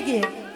얘기해.